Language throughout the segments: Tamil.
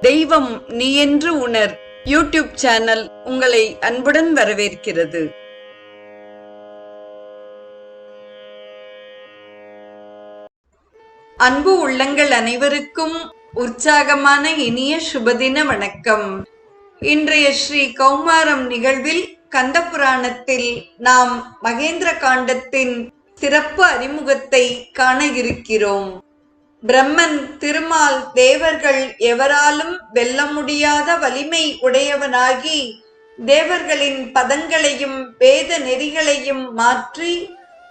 தெய்வம் நீ என்று உணர். யூடியூப் சேனல் உங்களை அன்புடன் வரவேற்கிறது. அன்பு உள்ளங்கள் அனைவருக்கும் உற்சாகமான இனிய சுபதின வணக்கம். இன்றைய ஸ்ரீ கௌமாரம் நிகழ்வில் கந்த புராணத்தில் நாம் மகேந்திர காண்டத்தின் சிறப்பு அறிமுகத்தை காண இருக்கிறோம். பிரம்மன் திருமால் தேவர்கள் எவராலும் வெல்ல முடியாத வலிமை உடையவனாகி தேவர்களின் பதங்களையும் வேத நெறிகளையும் மாற்றி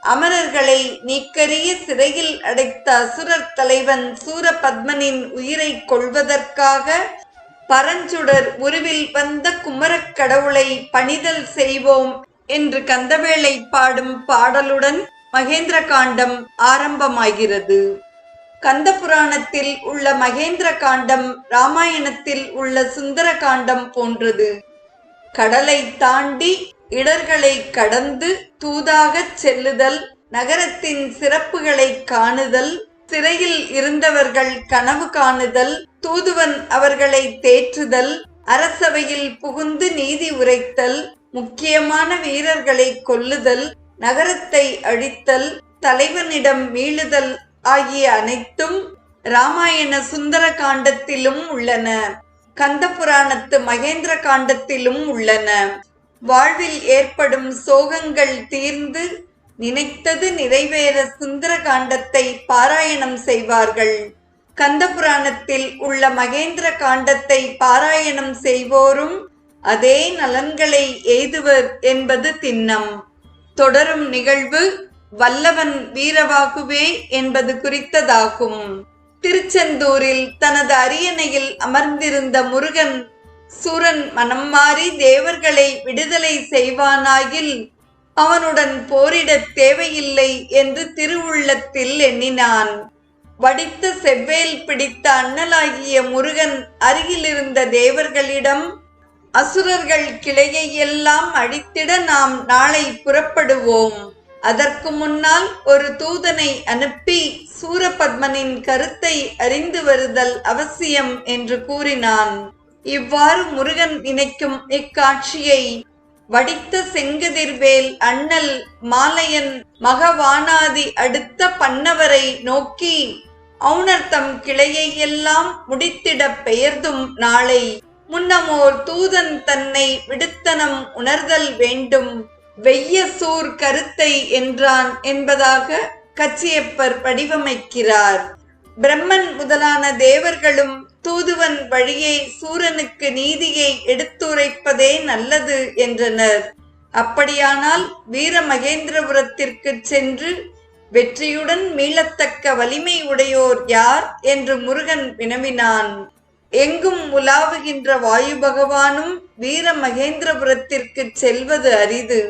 அமரர்களை நீக்கரிய சிறையில் அடைத்த அசுரர் தலைவன் சூரபத்மனின் உயிரை கொள்வதற்காக பரஞ்சுடர் உருவில் வந்த குமரக் கடவுளை பணிதல் செய்வோம் என்று கந்தவேளை பாடும் பாடலுடன் மகேந்திர காண்டம் ஆரம்பமாகிறது. கந்த புராணத்தில் உள்ள மகேந்திர காண்டம் ராமாயணத்தில் உள்ள சுந்தர காண்டம் போன்றது. கடலை தாண்டி இடர்களை கடந்து தூதாகச் செல்லுதல் நகரத்தின் சிறப்புகளை காணுதல் சிறையில் இருந்தவர்கள் கனவு காணுதல் தூதுவன் அவர்களை தேற்றுதல் அரசவையில் புகுந்து நீதி உரைத்தல் முக்கியமான வீரர்களை கொல்லுதல் நகரத்தை அழித்தல் தலைவனிடம் மீளுதல் ஆகிய அனைத்தும் ராமாயண சுந்தர காண்டத்திலும் உள்ளன. கந்த புராணத்து மகேந்திர காண்டத்திலும் உள்ளன. வாழ்வில் ஏற்படும் சோகங்கள் தீர்ந்து நினைத்தது நிறைவேற சுந்தர காண்டத்தை பாராயணம் செய்வார்கள். கந்த புராணத்தில் உள்ள மகேந்திர காண்டத்தை பாராயணம் செய்வோரும் அதே நலன்களை எய்துவர் என்பது திண்ணம். தொடரும் நிகழ்வு வல்லவன் வீரவாகுவே என்பது குறித்ததாகும். திருச்செந்தூரில் தனது அரியணையில் அமர்ந்திருந்த முருகன் சூரன் மனம் மாறி தேவர்களை விடுதலை செய்வானாயில் அவனுடன் போரிடத் தேவையில்லை என்று திருவுள்ளத்தில் எண்ணினான். வடித்த செவ்வேல் பிடித்த அண்ணலாகிய முருகன் அருகிலிருந்த தேவர்களிடம் அசுரர்கள் கிளையை எல்லாம் அழித்திட நாம் நாளை புறப்படுவோம். அதற்கு முன்னால் ஒரு தூதனை அனுப்பி சூரபத்மனின் கருத்தை அறிந்து வருதல் அவசியம் என்று கூறினான். இவ்வாறு முருகன் நினைக்கும் இக்காட்சியை வடித்த செங்கதிர்வேல் அண்ணல் மாலையன் மகவானாதி அடுத்த பன்னவரை நோக்கி அவுணர்த்தம் கிளையை எல்லாம் முடித்திட பெயர்தும் நாளை. முன்னமோர் தூதன் தன்னை விடுத்தனம் உணர்தல் வேண்டும். வெய்ய சூர் கருத்தை என்றான் என்பதாக கச்சியப்பர் வடிவமைக்கிறார் பிரம்மன் முதலான தேவர்களும் தூதுவன் வழியே சூரனுக்கு நீதியை எடுத்துரைப்பதே நல்லது என்றனர். அப்படியானால் வீர மகேந்திரபுரத்திற்கு சென்று வெற்றியுடன் மீளத்தக்க வலிமை உடையோர் யார் என்று முருகன் வினவினான். எங்கும் உலாவுகின்ற வாயு பகவானும் வீர மகேந்திரபுரத்திற்கு செல்வது அரிது.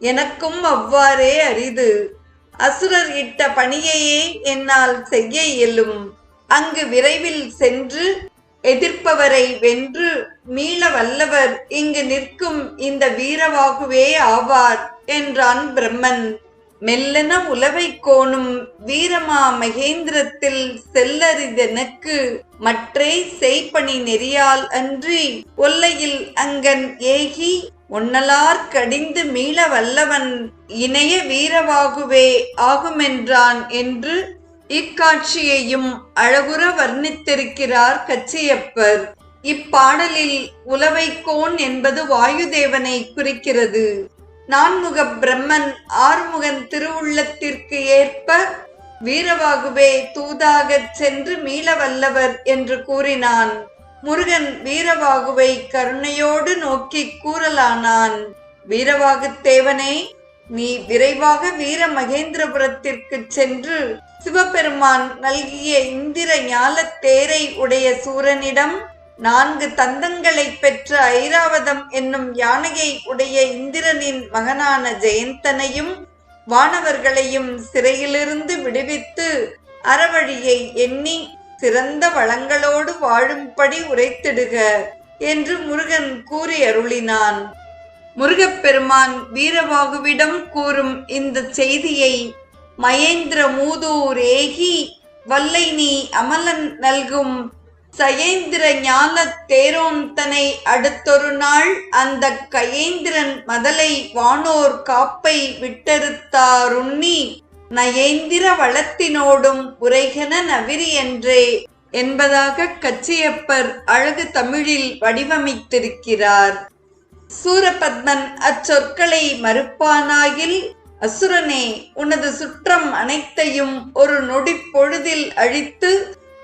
எனக்கும் அவ்வாறே அரிது. அசுரர் இட்ட பணியையே என்னால் செய்ய இயலும். அங்கு விரைவில் சென்று எதிர்ப்பவரை வென்று மீள வல்லவர். இங்கு நிற்கும் இந்த வீரவாகுவே ஆவார் என்றான் பிரம்மன். மெல்லன உலவை கோணும் வீரமா மகேந்திரத்தில் செல்லரிதெனக்கு மற்றே செய்பணி நெறியால் அன்றி ஒல்லையில் அங்கன் ஏகி ஒன்னலார் கடிந்து மீள வல்லவன் இணைய வீரவாகுவே ஆகுமென்றான் என்று இக்காட்சியையும் அழகுற வர்ணித்திருக்கிறார் கச்சியப்பர். இப்பாடலில் உலவைக்கோன் என்பது வாயுதேவனை குறிக்கிறது. நான்முக பிரம்மன் ஆறுமுகன் திருவுள்ளத்திற்கு ஏற்ப வீரவாகுவே தூதாகச் சென்று மீள வல்லவர் என்று கூறினான். முருகன் வீரவாகுவை கருணையோடு நோக்கி கூறலானான். வீரவாகுத்தேவனே நீ விரைவாக வீர மகேந்திரபுரத்திற்கு சென்று சிவபெருமான் நல்கிய இந்திர ஞாலத் தேரை உடைய சூரனிடம் நான்கு தந்தங்களை பெற்ற ஐராவதம் என்னும் யானையை உடைய இந்திரனின் மகனான ஜெயந்தனையும் வானவர்களையும் சிறையிலிருந்து விடுவித்து அறவழியை எண்ணி சிறந்த வளங்களோடு வாழும்படி உரைத்திடுக என்று முருகன் கூறி அருளினான் முருகப்பெருமான் வீரவாகுவிடம் கூறும் இந்த செய்தியை மகேந்திர மூதூர் ஏகி வல்லை நீ அமலன் நல்கும் சயேந்திர ஞான தேரோந்தனை அடுத்தொரு நாள் அந்த கயேந்திரன் மதலை வானோர் காப்பை விட்டறுத்தாருண்ணி நயேந்திர வளத்தினோடும் உரைகன நவிரி என்றே என்பதாக கச்சியப்பர் அழகு தமிழில் வடிவமைத்திருக்கிறார். சூரபத்மன் அச்சொற்களை மறுப்பானாயில் அசுரனே உனது சுற்றம் அனைத்தையும் ஒரு நொடி பொழுதில் அழித்து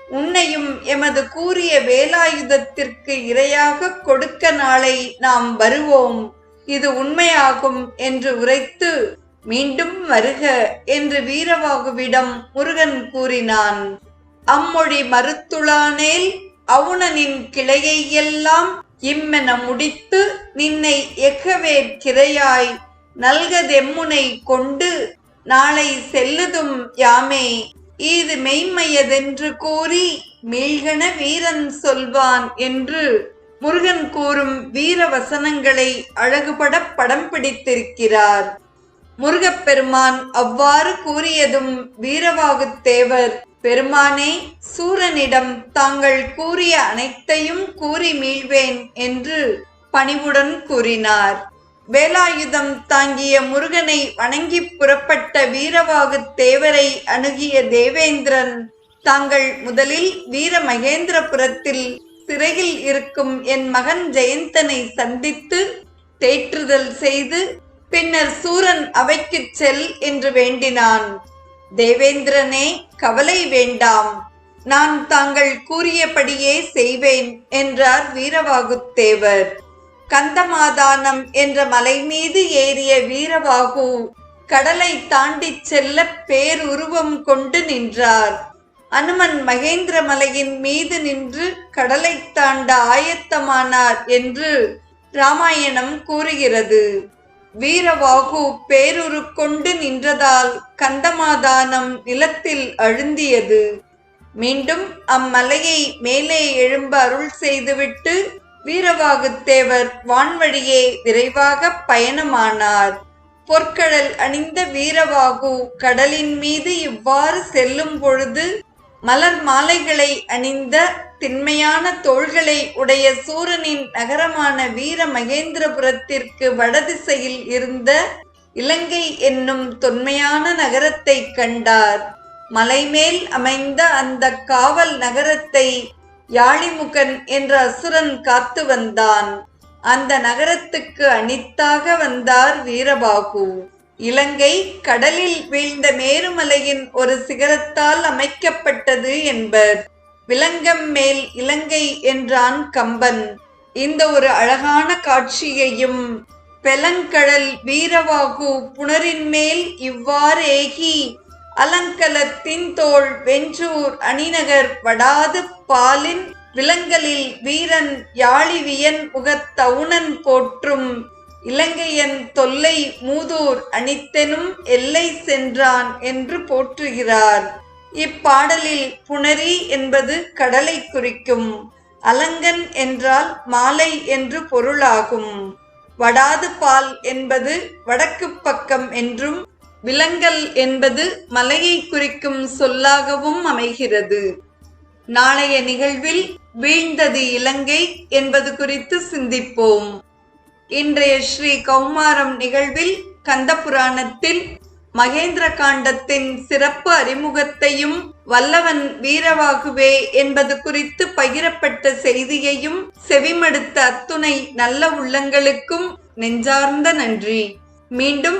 உன்னையும் எமது கூறிய வேலாயுதத்திற்கு இரையாக கொடுக்க நாளை நாம் வருவோம். இது உண்மையாகும் என்று உரைத்து மீண்டும் வருக என்று வீரவாகுவிடம் முருகன் கூறினான். அம்மொழி மறுத்துளானேல் அவுணனின் கிளையை எல்லாம் இம்மென முடித்து நின்னை எக்கவேற்கிரையாய் நல்கதெம்முனை கொண்டு நாளை செல்லுதும் யாமே. இது மெய்மையதென்று கூறி மீள்கன வீரன் சொல்வான் என்று முருகன் கூறும் வீர வசனங்களை அழகுபட படம் பிடித்திருக்கிறார். முருகப்பெருமான் அவ்வாறு கூறியதும் வீரவாகுத்தேவர் பெருமானே சூரனிடம் தாங்கள் கூறிய அனைத்தையும் கூறி மீள்வேன் என்று பணிவுடன் கூறினார். வேலாயுதம் தாங்கிய முருகனை வணங்கி புறப்பட்ட வீரவாகு தேவரை அணுகிய தேவேந்திரன் தாங்கள் முதலில் வீர மகேந்திரபுரத்தில் சிறையில் இருக்கும் என் மகன் ஜெயந்தனை சந்தித்து தேற்றுதல் செய்து பின்னர் சூரன் அவைக்குச் செல் என்று வேண்டினான். தேவேந்திரனே கவலை வேண்டாம். நான் தாங்கள் கூறியபடியே செய்வேன் என்றார் வீரவாகுத்தேவர் கந்தமாதானம் என்ற மலை மீது ஏறிய வீரவாகு கடலை தாண்டிச் செல்ல பேருருவம் கொண்டு நின்றார். அனுமன் மகேந்திர மலையின் மீது நின்று கடலை தாண்ட ஆயத்தமானார் என்று ராமாயணம் கூறுகிறது. வீரவாகு பேருரு கொண்டு நின்றதால் கந்தமாதானம் நிலத்தில் அழுந்தியது. மீண்டும் அம்மலையை மேலே எழும்ப அருள் செய்துவிட்டு வீரவாகுத்தேவர் வான்வழியே விரைவாக பயணமானார். பொற்கடல் அணிந்த வீரவாகு கடலின் மீது இவ்வாறு செல்லும் பொழுது மலர் மாலைகளை அணிந்த திண்மையான தோள்களை உடைய சூரனின் நகரமான வீர மகேந்திரபுரத்திற்கு வடதிசையில் இருந்த இலங்கை என்னும் தொன்மையான நகரத்தை கண்டார். மலைமேல் அமைந்த அந்த காவல் நகரத்தை யாழிமுகன் என்ற அசுரன் காத்து வந்தான். அந்த நகரத்துக்கு அனித்தாக வந்தார் வீரபாகு. இலங்கை கடலில் வீழ்ந்த மேருமலையின் ஒரு சிகரத்தால் அமைக்கப்பட்டது என்பர். விலங்கம் மேல் இலங்கை என்றான் கம்பன். இந்த ஒரு அழகான காட்சியையும் பெலங்கடல் வீரவாகு புனரின் மேல் இவ்வாறேகி அலங்கலத்தின் தோல் வென்றூர் அணிநகர் வடாது பாலின் விலங்கலில் வீரன் யாழிவியன் முகத்தவுணன் போற்றும் இலங்கையன் தொல்லை மூதூர் அணித்தெனும் எல்லை சென்றான் என்று போற்றுகிறார். இப்பாடலில் புணரி என்பது கடலை குறிக்கும் அலங்கன் என்றால் மாலை என்று பொருளாகும். வடாது பால் என்பது வடக்கு பக்கம் என்றும் விலங்கல் என்பது மலையை குறிக்கும் சொல்லாகவும் அமைகிறது. நாளைய நிகழ்வில் வீழ்ந்தது இலங்கை என்பது குறித்து சிந்திப்போம். இன்றைய ஸ்ரீ கௌமாரம் நிகழ்வில் கந்த புராணத்தில் மகேந்திர காண்டத்தின் சிறப்பு அறிமுகத்தையும் வல்லவன் வீரவாகுவே என்பது குறித்து பகிரப்பட்ட செய்தியையும் செவிமடுத்த அத்துணை நல்ல உள்ளங்களுக்கும் நெஞ்சார்ந்த நன்றி. மீண்டும்